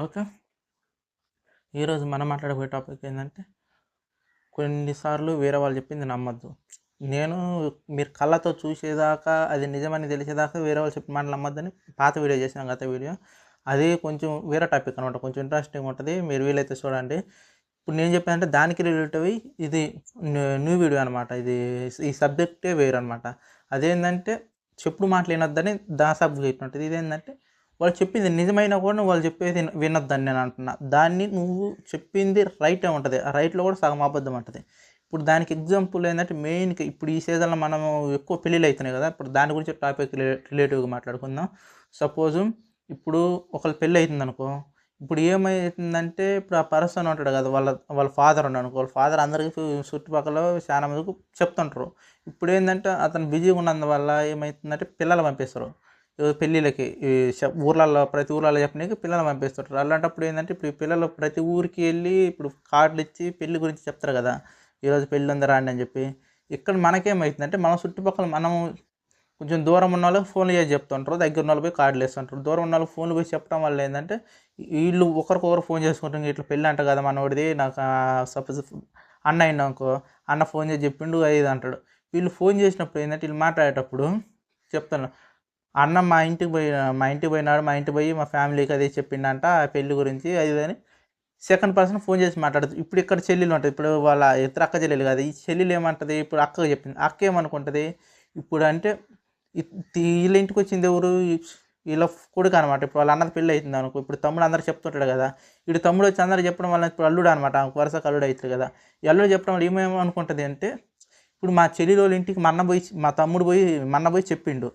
Okay. ఈరోజు మనం మాట్లాడబోయే topic ఏంటంటే కొన్నిసార్లు వేరే వాళ్ళు చెప్పింది నమ్మద్దు. నేను మీరు కళ్ళతో చూసేదాకా అది నిజమని తెలిసేదాకా వేరే వాళ్ళు చెప్పిన మాటలు నమ్మద్దని పాత వీడియో చేసిన గత వీడియో. అది కొంచెం వేరే టాపిక్ అనమాట కొంచెం ఇంట్రెస్టింగ్ ఉంటుంది. మీరు వీలైతే చూడండి. ఇప్పుడు నేను చెప్పానంటే దానికి రిలేటివ్ ఇది న్యూ వీడియో అనమాట ఇది ఈ సబ్జెక్టే వేరు అనమాట అదేంటంటే చెప్పుడు మాటలు వినొద్దని దా సబ్జెక్ట్ ఉంటుంది ఇదేంటంటే వాళ్ళు చెప్పింది నిజమైనా కూడా వాళ్ళు చెప్పేది వినొద్దని నేను అంటున్నా. దాన్ని నువ్వు చెప్పింది రైట్ ఉంటుంది. ఆ రైట్లో కూడా సగం అబద్ధం ఉంటుంది ఇప్పుడు దానికి ఎగ్జాంపుల్ ఏంటంటే మెయిన్గా ఇప్పుడు ఈ సీజన్లో మనం ఎక్కువ పెళ్ళిళ్ళు అవుతున్నాయి కదా. ఇప్పుడు దాని గురించి టాపిక్ రిలేటివ్గా మాట్లాడుకుందాం. సపోజు ఇప్పుడు ఒకళ్ళు పెళ్ళి అవుతుంది అనుకో ఇప్పుడు ఏమవుతుందంటే ఇప్పుడు ఆ పర్సన్ ఉంటాడు కదా వాళ్ళ వాళ్ళ ఫాదర్ ఉన్నాడు అనుకో వాళ్ళ ఫాదర్ అందరికీ చుట్టుపక్కల చాలా మందికి చెప్తుంటారు. ఇప్పుడు ఏంటంటే అతను బిజీగా ఉన్నందువల్ల ఏమవుతుందంటే పిల్లలు పంపిస్తారు. పెళ్ళిళ్ళకి ఊర్లలో ప్రతి ఊర్లలో చెప్పడానికి పిల్లలు పంపిస్తుంటారు. అలాంటప్పుడు ఏంటంటే ఇప్పుడు పిల్లలు ప్రతి ఊరికి వెళ్ళి ఇప్పుడు కార్డులు ఇచ్చి పెళ్ళి గురించి చెప్తారు కదా ఈరోజు పెళ్ళి ఉంది రాండి అని చెప్పి. ఇక్కడ మనకేమవుతుందంటే మన చుట్టుపక్కల మనం కొంచెం దూరం ఉన్న వాళ్ళకి ఫోన్లు చేసి చెప్తుంటారు దగ్గర ఉన్న వాళ్ళు పోయి కార్డులు వేస్తుంటారు. దూరం ఉన్న వాళ్ళకి ఫోన్లు పోయి చెప్పడం వల్ల ఏంటంటే వీళ్ళు ఒకరికొకరు ఫోన్ చేసుకుంటారు ఇట్లా పెళ్ళి అంట కదా మనోడిది నాకు సపోజ్ అన్న అయినా అనుకో అన్న ఫోన్ చేసి చెప్పిండు అది ఇది అంటాడు. వీళ్ళు ఫోన్ చేసినప్పుడు ఏంటంటే వీళ్ళు మాట్లాడేటప్పుడు చెప్తాను అన్న మా ఇంటికి పోయి మా ఇంటికి పోయినాడు మా ఇంటికి పోయి మా ఫ్యామిలీకి అదే చెప్పిండంట ఆ పెళ్ళి గురించి అది అని సెకండ్ పర్సన్ ఫోన్ చేసి మాట్లాడుతుంది ఇప్పుడు ఇక్కడ చెల్లెలు ఉంటుంది ఇప్పుడు వాళ్ళ ఇద్దరు అక్క చెల్లెలు కాదు ఈ చెల్లెలు ఏమంటుంది? ఇప్పుడు అక్కకు చెప్పింది అక్క ఏమనుకుంటుంది? ఇప్పుడు అంటే వీళ్ళ ఇంటికి వచ్చింది ఎవరు? వీళ్ళ కొడుకు అనమాట ఇప్పుడు వాళ్ళ అన్నది పెళ్ళి అవుతుంది అనుకో ఇప్పుడు తమ్ముడు అందరు చెప్తుంటాడు కదా ఇప్పుడు తమ్ముడు వచ్చి అందరు చెప్పడం వల్ల ఇప్పుడు అల్లుడు అనమాట వరుస అల్లుడు అవుతుంది కదా అల్లుడు చెప్పడం వల్ల ఏమేమో అనుకుంటుంది అంటే ఇప్పుడు మా చెల్లి వాళ్ళ ఇంటికి మన్న పోయి మా తమ్ముడు పోయి మన్న పోయి చెప్పిండు.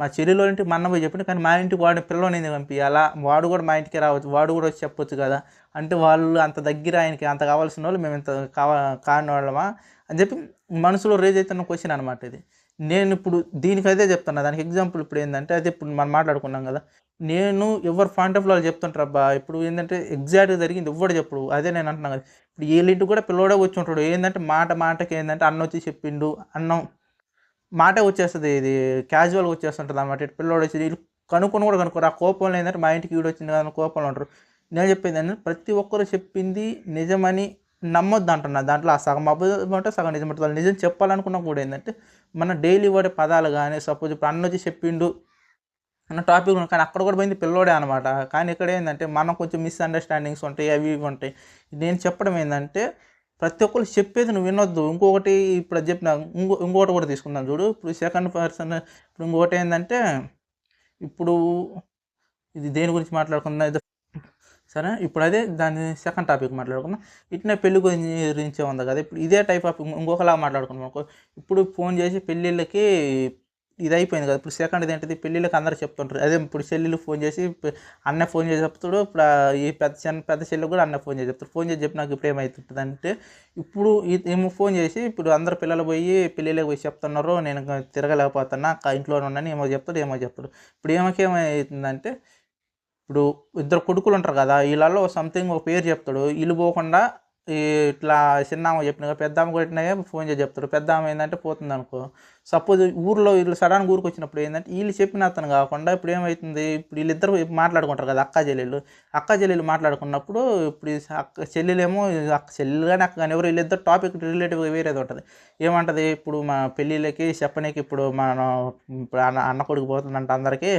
మా చెల్లెలో ఇంటికి మా అన్న పోయి చెప్పిండు కానీ మా ఇంటికి వాడిని పిల్లని ఎందుకు పంపించాలా వాడు కూడా మా ఇంటికి రావచ్చు వాడు కూడా వచ్చి చెప్పొచ్చు కదా. అంటే వాళ్ళు అంత దగ్గర ఆయనకి అంత కావాల్సిన వాళ్ళు మేము ఇంత కావా కాని వాళ్ళమా? అని చెప్పి మనసులో రేజ్ అవుతున్న క్వశ్చన్ అనమాట ఇది. నేను ఇప్పుడు దీనికైతే చెప్తున్నా. దానికి ఎగ్జాంపుల్ ఇప్పుడు ఏంటంటే అదే ఇప్పుడు మనం మాట్లాడుకున్నాం కదా. నేను ఎవరు పాయింట్ ఆఫ్ వాళ్ళు చెప్తుంటారు అబ్బా ఇప్పుడు ఏంటంటే ఎగ్జాక్ట్గా జరిగింది ఎవ్వడు చెప్పుడు. అదే నేను అంటున్నాను కదా. ఇప్పుడు వీళ్ళ కూడా పిల్లోడే వచ్చి ఉంటాడు. ఏంటంటే మాట మాటకి ఏంటంటే అన్న వచ్చి చెప్పిండు అన్నం మాట వచ్చేస్తుంది ఇది క్యాజువల్గా వచ్చేస్తుంటుంది అనమాట ఇటు పిల్లోడు వచ్చి వీళ్ళు కనుక్కొని కూడా కనుక్కోరు. ఆ కోపంలో ఏంటంటే మా ఇంటికి వీడు వచ్చింది కదా కోపంలో ఉంటారు. నేను చెప్పింది ఏంటంటే ప్రతి ఒక్కరు చెప్పింది నిజమని నమ్మొద్దు అంటున్నా. దాంట్లో ఆ సగం అబద్ధం అంటే సగం నిజం ఉంటుంది నిజం చెప్పాలనుకున్నా కూడా ఏంటంటే మన డైలీ వాడే పదాలు కానీ సపోజ్ ఇప్పుడు అన్న వచ్చి చెప్పిండు అన్న టాపిక్ కానీ అక్కడ కూడా పోయింది పిల్లోడే అనమాట కానీ ఇక్కడ ఏంటంటే మనం కొంచెం మిస్అండర్స్టాండింగ్స్ ఉంటాయి అవి ఇవి ఉంటాయి. నేను చెప్పడం ఏంటంటే ప్రతి ఒక్కరు చెప్పేది నువ్వు వినొద్దు. ఇంకొకటి ఇప్పుడు చెప్పిన ఇంకో ఇంకొకటి కూడా తీసుకుందాం చూడు. ఇప్పుడు సెకండ్ పర్సన్ ఇప్పుడు ఇంకొకటి ఏంటంటే ఇప్పుడు ఇది దేని గురించి మాట్లాడుకుందాం? ఇది సరే ఇప్పుడు అదే దాని సెకండ్ టాపిక్ మాట్లాడుకుందాం. ఇట్నే పెళ్ళి గురించి ఉంది కదా. ఇప్పుడు ఇదే టైప్ ఆఫ్ ఇంకొకలా మాట్లాడుకున్నాం అనుకో ఇప్పుడు ఫోన్ చేసి పెళ్ళిళ్ళకి ఇది అయిపోయింది కదా. ఇప్పుడు సెకండ్ ఏంటిది పెళ్ళిళ్ళకి అందరు చెప్తుంటారు. అదే ఇప్పుడు చెల్లెలు ఫోన్ చేసి అన్న ఫోన్ చేసి చెప్తాడు. ఇప్పుడు ఈ పెద్ద చిన్న పెద్ద చెల్లెలు కూడా అన్న ఫోన్ చేసి చెప్తాడు. ఫోన్ చేసి చెప్పి నాకు ఇప్పుడు ఏమవుతుంటుంది అంటే ఇప్పుడు ఈ- ఏమో ఫోన్ చేసి ఇప్పుడు అందరు పిల్లలు పోయి పెళ్ళిళ్ళకి పోయి చెప్తున్నారు. నేను తిరగలేకపోతున్నా. అక్క ఇంట్లోనే ఉన్నాను. ఏమో చెప్తాడు ఏమో చెప్తాడు. ఇప్పుడు ఏమకి ఏమవుతుందంటే ఇప్పుడు ఇద్దరు కొడుకులు ఉంటారు కదా. వీళ్ళలో సంథింగ్ ఒక పేరు చెప్తాడు. వీళ్ళు పోకుండా ఈ ఇట్లా చిన్నామ చెప్పిన కదా, పెద్ద కొట్టినాయే ఫోన్ చేసి చెప్తారు. పెద్ద ఏంటంటే పోతుంది అనుకో. సపోజ్ ఊర్లో వీళ్ళు సడన్ ఊరికి వచ్చినప్పుడు ఏంటంటే వీళ్ళు చెప్పిన అతను కాకుండా ఇప్పుడు ఏమవుతుంది ఇప్పుడు వీళ్ళిద్దరు మాట్లాడుకుంటారు కదా అక్క చెల్లెలు. అక్క చెల్లెలు మాట్లాడుకున్నప్పుడు ఇప్పుడు అక్క చెల్లెలేమో అక్క చెల్లెలు కానీ అక్క కానీ ఎవరు వీళ్ళిద్దరు టాపిక్ రిలేటివ్ వేరేది ఉంటుంది. ఏమంటది? ఇప్పుడు మా పెళ్ళిళ్ళకి చెప్పనీకి ఇప్పుడు మన ఇప్పుడు అన్న అన్న కొడుకు పోతుందంట అందరికీ.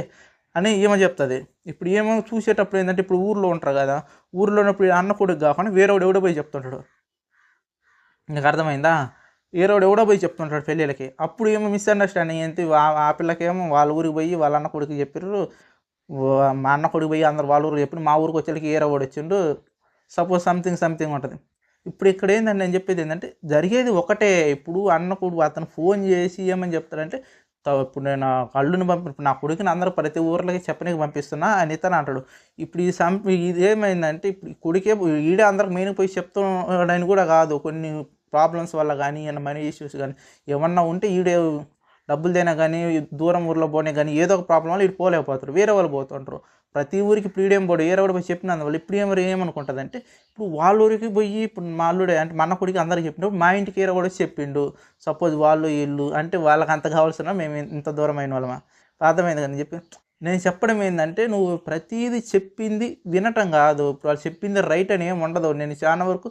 అని ఏమో చెప్తుంది. ఇప్పుడు ఏమో చూసేటప్పుడు ఏంటంటే ఇప్పుడు ఊర్లో ఉంటారు కదా ఊర్లో ఉన్నప్పుడు అన్న కొడుకు కాకుండా వేరేవాడు ఎవడో పోయి చెప్తుంటాడు. నీకు అర్థమైందా? వేరేవాడు ఎవడో పోయి చెప్తుంటాడు పెళ్ళిళ్ళకి. అప్పుడు ఏమో మిస్అండర్స్టాండింగ్ ఏంటి? వా- ఆ పిల్లకేమో వాళ్ళ ఊరికి పోయి వాళ్ళ అన్న కొడుకు చెప్పారు వా- మా అన్న కొడుకు పోయి అందరు వాళ్ళ ఊరికి చెప్పి మా ఊరికి వచ్చేకి ఏరే వచ్చిండు? సపోజ్ సంథింగ్ సంథింగ్ ఉంటుంది. ఇప్పుడు ఇక్కడ ఏంటంటే నేను చెప్పేది ఏంటంటే జరిగేది ఒకటే. ఇప్పుడు అన్న కొడుకు అతను ఫోన్ చేసి ఏమని చెప్తాడంటే ఇప్పుడు నేను కళ్ళుని పంపి ఇప్పుడు నా కొడుకుని అందరూ ప్రతి ఊర్లకి చెప్పనీకి పంపిస్తున్నా అని ఇతను అంటాడు. ఇప్పుడు ఈ సం ఇది ఏమైందంటే ఇప్పుడు కొడుకే ఈడే అందరికి మెయిన్ పోయి చెప్తున్నాడని కూడా కాదు. కొన్ని ప్రాబ్లమ్స్ వల్ల కానీ ఏమైనా మనీ ఇష్యూస్ కానీ ఏమన్నా ఉంటే ఈడే డబ్బులు దేనా కానీ దూరం ఊర్లో పోనే కానీ ఏదో ఒక ప్రాబ్లం వల్ల ఇటు పోలేకపోతారు. వేరే వాళ్ళు పోతుంటారు ప్రతి ఊరికి ఇప్పుడు ఈడేం పోడు వేరే వాడు పోయి చెప్పినందు వాళ్ళు ఇప్పుడు ఏమో ఏమనుకుంటుంది అంటే ఇప్పుడు వాళ్ళ ఊరికి పోయి ఇప్పుడు మా అల్లుడే అంటే మన కొడుకు అందరికి చెప్పినప్పుడు మా ఇంటికి వేరే కూడా చెప్పిండు. సపోజ్ వాళ్ళు వీళ్ళు అంటే వాళ్ళకి అంత కావాల్సిన మేము ఇంత దూరం అయిన వాళ్ళమా? అర్థమైంది కానీ చెప్పి. నేను చెప్పడం ఏంటంటే నువ్వు ప్రతీది చెప్పింది వినటం కాదు. ఇప్పుడు వాళ్ళు చెప్పింది రైట్ అని ఏమి ఉండదు. నేను చాలా వరకు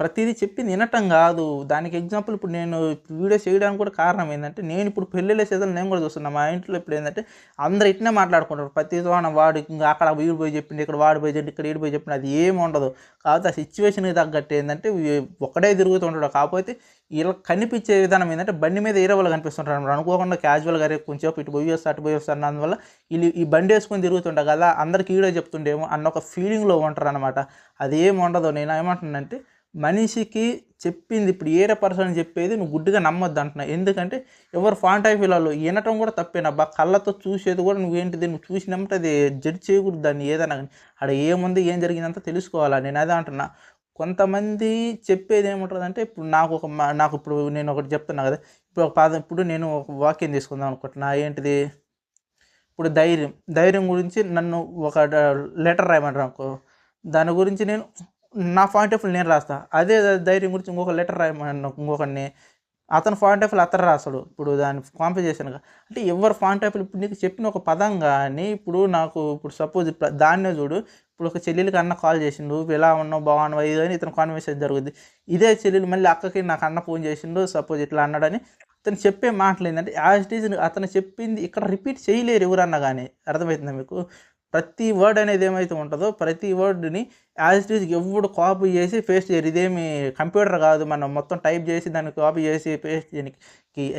ప్రతిదీ చెప్పి వినటం కాదు. దానికి ఎగ్జాంపుల్ ఇప్పుడు నేను వీడియో చేయడానికి కూడా కారణం ఏంటంటే నేను ఇప్పుడు పెళ్ళిళ్ళ సీజన్ నేను కూడా చూస్తున్నా. మా ఇంట్లో ఇప్పుడు ఏంటంటే అందరు ఇట్నే మాట్లాడుకుంటారు. ప్రతి తోన వాడు ఇంకా అక్కడ వీడు పోయి చెప్పింది ఇక్కడ వాడు పోయి చెప్పింది ఇక్కడ వీడు పోయి చెప్పింది అది ఏమి ఉండదు. కాకపోతే ఆ సిచ్యువేషన్కి తగ్గట్టు ఏంటంటే ఇవి ఒకడే తిరుగుతుంటాడు కాకపోతే ఇలా కనిపించే విధానం ఏంటంటే బండి మీద ఏరే వాళ్ళు కనిపిస్తుంటారు అనుకోకుండా క్యాజువల్గా రేపు కొంచెం ఇటు పోయి వస్తా అటు పోయి వస్తాను అందువల్ల వీళ్ళు ఈ బండి వేసుకొని తిరుగుతుంటా కదా అందరికి ఈడే చెప్తుండేమో అన్న ఒక ఫీలింగ్లో ఉంటారు అనమాట అది ఏముండదు నేను ఏమంటున్నానంటే మనిషికి చెప్పింది ఇప్పుడు ఏరే పర్సన్ చెప్పేది నువ్వు గుడ్డిగా నమ్మొద్దు అంటున్నా. ఎందుకంటే ఎవరు ఫాంట్ ఆఫ్ వీళ్ళు వినటం కూడా తప్పేనబ్బా కళ్ళతో చూసేది కూడా నువ్వేంటిది నువ్వు చూసినప్పుడు అది జడ్జ్ చేయకూడదు దాన్ని ఏదైనా కానీ. అక్కడ ఏముంది ఏం జరిగిందంతా తెలుసుకోవాలా? నేను అదే అంటున్నా. కొంతమంది చెప్పేది ఏముంటుందంటే ఇప్పుడు నాకు ఒక మా- నాకు ఇప్పుడు నేను ఒకటి చెప్తున్నా కదా ఇప్పుడు ఒక పాద ఇప్పుడు నేను ఒక వాక్యం తీసుకుందాం అనుకుంటున్నా. ఏంటిది? ఇప్పుడు ధైర్యం ధైర్యం గురించి నన్ను ఒక లెటర్ రాయమంటారు అనుకో. దాని గురించి నేను నా పాయింట్ ఆఫ్ నేను రాస్తా. అదే ధైర్యం గురించి ఇంకొక లెటర్ రాయమన్నా ఇంకొకరిని అతను పాయింట్ ఆఫ్ అతను రాస్తాడు. ఇప్పుడు దాన్ని కాంపిటీషన్గా అంటే ఎవరు పాయింట్ ఆఫ్ ఇప్పుడు నీకు చెప్పిన ఒక పదం కానీ ఇప్పుడు నాకు ఇప్పుడు సపోజ్ దాన్నే చూడు ఇప్పుడు ఒక చెల్లెలకి అన్న కాల్ చేసిండు ఎలా ఉన్నావు? బాగున్నావు? ఇది అని ఇతను కాన్వర్సేషన్ జరుగుద్ది. ఇదే చెల్లెలు మళ్ళీ అక్కకి నాకు అన్న ఫోన్ చేసిండు సపోజ్ ఇట్లా అన్నాడని అతను చెప్పే మాటలు ఏంటంటే యాజ్ ఇట్ ఈజ్ అతను చెప్పింది ఇక్కడ రిపీట్ చేయలేరు ఎవరన్నా కానీ అర్థమవుతుందా మీకు? ప్రతి వర్డ్ అనేది ఏమైతే ఉంటుందో ప్రతి వర్డ్ని యాజ్ ఇట్ ఈజ్ ఎవడు కాపీ చేసి పేస్ట్ చేయరు. ఇదేమి కంప్యూటర్ కాదు మనం మొత్తం టైప్ చేసి దాన్ని కాపీ చేసి పేస్ట్ చేయడానికి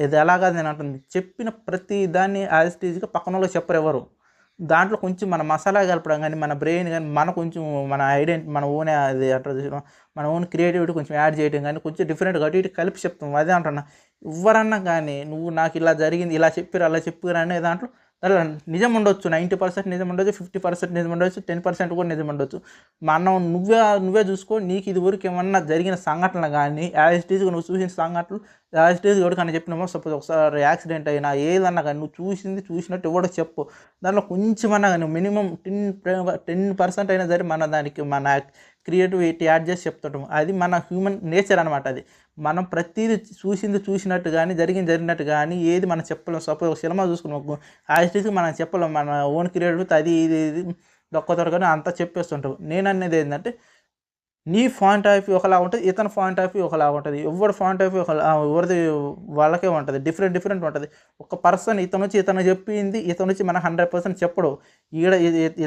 ఇది ఎలాగా నేను అంటుంది. చెప్పిన ప్రతి దాన్ని యాజ్ ఇట్ ఈజ్గా పక్కన వాళ్ళు చెప్పరు ఎవరు. దాంట్లో కొంచెం మన మసాలా కలపడం కానీ మన బ్రెయిన్ కానీ మన కొంచెం మన ఐడెంటి మన ఓన్ అది అంటారు మన ఓన్ క్రియేటివిటీ కొంచెం యాడ్ చేయడం కానీ కొంచెం డిఫరెంట్గా అటు ఇటు కలిపి చెప్తాం. అదే అంటున్నా ఎవరన్నా కానీ నువ్వు నాకు ఇలా జరిగింది ఇలా చెప్పారు అలా చెప్పారు అనే దాంట్లో దాంట్లో నిజం ఉండొచ్చు నైంటీ పర్సెంట్ నిజం ఉండొచ్చు ఫిఫ్టీ పర్సెంట్ నిజం ఉండొచ్చు టెన్ పర్సెంట్ కూడా నిజం ఉండొచ్చు. మనం నువ్వే నువ్వే చూసుకో నీకు ఇది ఊరికి ఏమన్నా జరిగిన సంఘటనలు కానీ యాజ్ నువ్వు చూసిన సంఘటనలు యాజ్ ఇట్ ఈజ్ ఎవరికైనా చెప్పినామో సపోజ్ ఒకసారి యాక్సిడెంట్ అయినా ఏదన్నా కానీ నువ్వు చూసింది చూసినట్టు ఎవడో చెప్పు. దాంట్లో కొంచెమన్నా కానీ మినిమం టెన్ టెన్ పర్సెంట్ అయినా సరే మన దానికి మన క్రియేటివిటీ యాడ్ చేసి చెప్తుంటాం అది మన హ్యూమన్ నేచర్ అనమాట అది. మనం ప్రతిదీ చూసింది చూసినట్టు కానీ జరిగింది జరిగినట్టు కానీ ఏది మనం చెప్పలేం. సపోజ్ ఒక సినిమా చూసుకున్నాం యాజ్ ఇట్ మనం చెప్పలేం. మన ఓన్ క్రియేటివిటీ అది ఇది ఇది దొక్క దొరకని అంతా చెప్పేస్తుంటాం నేను అనేది ఏంటంటే నీ పాయింట్ ఆఫ్ వ్యూ ఒకలా ఉంటుంది ఇతని పాయింట్ ఆఫ్ వ్యూ ఒకలా ఉంటుంది ఎవరి పాయింట్ ఆఫ్ వ్యూ ఒకలా ఎవరిది వాళ్ళకే ఉంటుంది డిఫరెంట్ డిఫరెంట్ ఉంటుంది. ఒక పర్సన్ ఇతను వచ్చి ఇతను చెప్పింది ఇతను వచ్చి మన హండ్రెడ్ పర్సెంట్ చెప్పడు. ఈడ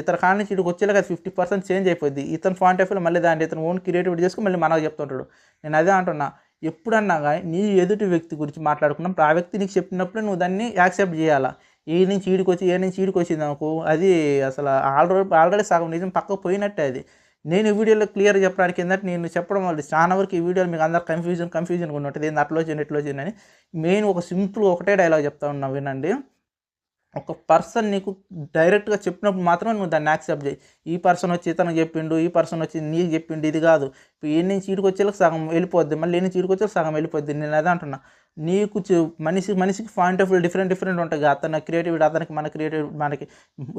ఇతర కాడ నుంచి ఇక్కడికి వచ్చేలాగా ఫిఫ్టీ పర్సెంట్ చేంజ్ అయిపోద్ది. ఇతని పాయింట్ ఆఫ్ వ్యూ మళ్ళీ దాన్ని ఇతను ఓన్ క్రియేటివిటీ చేసుకుని మళ్ళీ మనకు చెప్తుంటాడు. నేను అదే అంటున్నా ఎప్పుడన్నా కానీ నీ ఎదుటి వ్యక్తి గురించి మాట్లాడుకున్నప్పుడు ఆ వ్యక్తి నీకు చెప్పినప్పుడు నువ్వు దాన్ని యాక్సెప్ట్ చేయాలా? ఏ నుంచి ఈడికి వచ్చి ఏ నుంచి ఈడికి వచ్చింది అనుకో అది అసలు ఆల్రెడీ ఆల్రెడీ సగం నిజం పక్కకు పోయినట్టే అది. నేను ఈ వీడియోలో క్లియర్ చెప్పడానికి ఏంటంటే నేను చెప్పడం వల్ల చాలా వరకు ఈ వీడియోలో మీకు అందరు కన్ఫ్యూజన్ కన్ఫ్యూజన్గా ఉన్నట్టు ఏంది అట్లా వచ్చింది ఇట్లా వచ్చింది అని మెయిన్ ఒక సింపుల్ ఒకటే డైలాగ్ చెప్తా ఉన్నా వినండి. ఒక పర్సన్ నీకు డైరెక్ట్గా చెప్పినప్పుడు మాత్రం నువ్వు దాన్ని యాక్సెప్ట్ చేయి. ఈ పర్సన్ వచ్చి ఇతను చెప్పిండు ఈ పర్సన్ వచ్చి నీకు చెప్పిండు ఇది కాదు. ఇప్పుడు ఏ నుంచి ఈడికి వచ్చేలకు సగం వెళ్ళిపోద్ది మళ్ళీ ఏ నుంచి ఈడికి వచ్చేలకు సగం వెళ్ళిపోద్ది నేను అదే అంటున్నా. నీకు చె- మనిషి మనిషికి point of view different different ఉంటుంది అతని క్రియేటివిటీ అతనికి మన క్రియేటివిటీ మనకి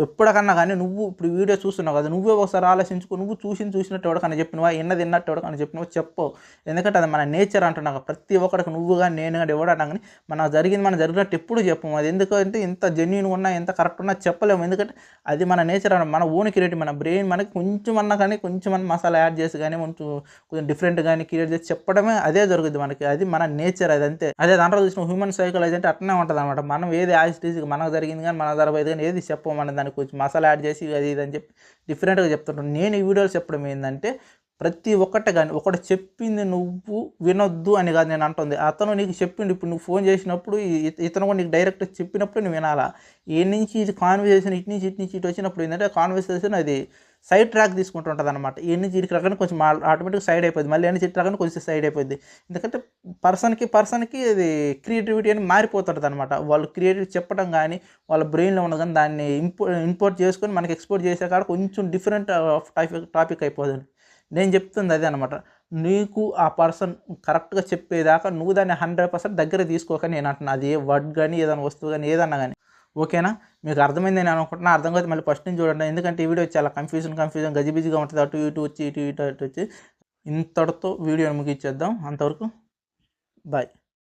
ఎప్పటికన్నా కానీ నువ్వు ఇప్పుడు వీడియో చూస్తున్నావు కదా నువ్వే ఒకసారి ఆలోచించుకో నువ్వు చూసి చూసినట్టు ఎవరికైనా చెప్పినవా ఎన్నది ఎన్నట్టు ఎవరికైనా చెప్పినవా చెప్పవు. ఎందుకంటే అది మన నేచర్ అంటున్నావు ప్రతి ఒక్కడికి నువ్వు కానీ నేను కానీ ఎవడన్నా కానీ మనం జరిగింది మనం జరిగినట్టు ఎప్పుడు చెప్పము. అది ఎందుకంటే ఎంత జెన్యున్ ఉన్నా ఎంత కరెక్ట్ ఉన్నా చెప్పలేము. ఎందుకంటే అది మన నేచర్ అన్న మన ఓన్ క్రియేటివ్ మన బ్రెయిన్ మనకి కొంచెం అన్నా కానీ కొంచెం అన్న మసాలా యాడ్ చేసి కానీ కొంచెం కొంచెం డిఫరెంట్ కానీ క్రియేట్ చేసి చెప్పడమే అదే జరుగుతుంది మనకి. అది మన నేచర్ అది అంతే. అదే దాంట్లో చూసిన హ్యూమన్ సైకాలజీ అంటే అట్నే ఉంటుంది అనమాట మనం ఏది యాజ్ మనకు జరిగింది కానీ మన జరగదు కానీ ఏది చెప్పమని దానికి కొంచెం మసాలా యాడ్ చేసి అది ఇది అని చెప్పి డిఫరెంట్గా చెప్తుంటాను నేను ఈ వీడియోలు చెప్పడం ఏంటంటే ప్రతి ఒక్కటి కానీ ఒకటి చెప్పింది నువ్వు వినొద్దు అని కాదు నేను అంటుంది. అతను నీకు చెప్పిండు ఇప్పుడు నువ్వు ఫోన్ చేసినప్పుడు ఇతను కూడా నీకు డైరెక్ట్ చెప్పినప్పుడు నువ్వు వినాలా? ఏ నుంచి ఇది కాన్వర్సేషన్ ఇటు నుంచి ఇటు నుంచి ఇటు వచ్చినప్పుడు ఏంటంటే కాన్వర్సేషన్ అది సైడ్ ట్రాక్ తీసుకుంటుంటుంది అనమాట ఏ నుంచి ఇటు రాగానే కొంచెం ఆటోమేటిక్ సైడ్ అయిపోయింది. మళ్ళీ ఏ నుంచి ఇటు రాగానే కొంచెం సైడ్ అయిపోద్ది ఎందుకంటే పర్సన్కి పర్సన్కి అది క్రియేటివిటీ అని మారిపోతుంటుంది అనమాట వాళ్ళు క్రియేటివ్ చెప్పడం కానీ వాళ్ళ బ్రెయిన్లో ఉన్న కానీ దాన్ని ఇంపో ఇంపోర్ట్ చేసుకొని మనకి ఎక్స్పోర్ట్ చేసే కాడ కొంచెం డిఫరెంట్ టాపిక్ టాపిక్ అయిపోతుంది. నేను చెప్తుంది అదే అనమాట నీకు ఆ పర్సన్ కరెక్ట్గా చెప్పేదాకా నువ్వు దాన్ని హండ్రెడ్ పర్సెంట్ దగ్గర తీసుకోక నేను అంటున్నా. అది ఏ వర్డ్ కానీ ఏదైనా వస్తువు కానీ ఏదన్నా కానీ ఓకేనా? మీకు అర్థమైంది నేను అనుకుంటున్నా. అర్థం కాదు మళ్ళీ ఫస్ట్ నుంచి చూడండి. ఎందుకంటే ఈ వీడియో చాలా కన్ఫ్యూజన్ కన్ఫ్యూజన్ గజిబిజిగా ఉంటుంది. అటు ఇటు వచ్చి ఇటు ఇటు అటు వచ్చి. ఇంతటితో వీడియోని ముగించేద్దాం అంతవరకు బాయ్